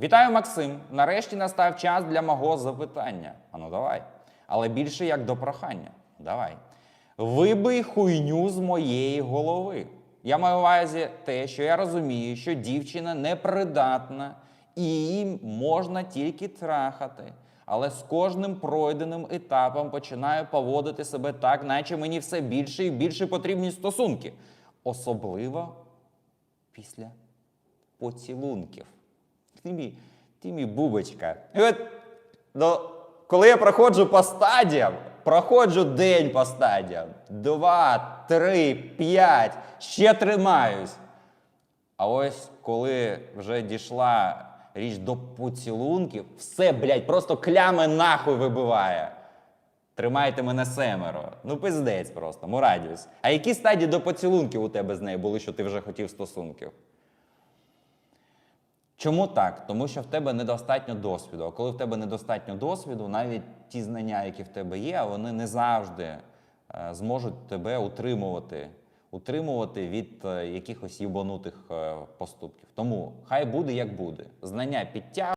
Вітаю, Максим. Нарешті настав час для мого запитання. Ану, давай. Але більше як до прохання. Давай. Вибий хуйню з моєї голови. Я маю увазі те, що я розумію, що дівчина непридатна і її можна тільки трахати. Але з кожним пройденим етапом починаю поводити себе так, наче мені все більше і більше потрібні стосунки. Особливо після поцілунків. Ти мій, бубочка. І от, ну, коли я проходжу по стадіям, проходжу день по стадіям, два, три, п'ять, ще тримаюсь. А ось коли вже дійшла річ до поцілунків, все, блядь, просто клями нахуй вибиває. Тримайте мене семеро. Ну, пиздець просто, Мурадіус. А які стадії до поцілунків у тебе з нею були, що ти вже хотів стосунків? Чому так? Тому що в тебе недостатньо досвіду. А коли в тебе недостатньо досвіду, навіть ті знання, які в тебе є, вони не завжди е, зможуть тебе утримувати, утримувати від е, якихось їбанутих е, поступків. Тому хай буде як буде. Знання підтягують.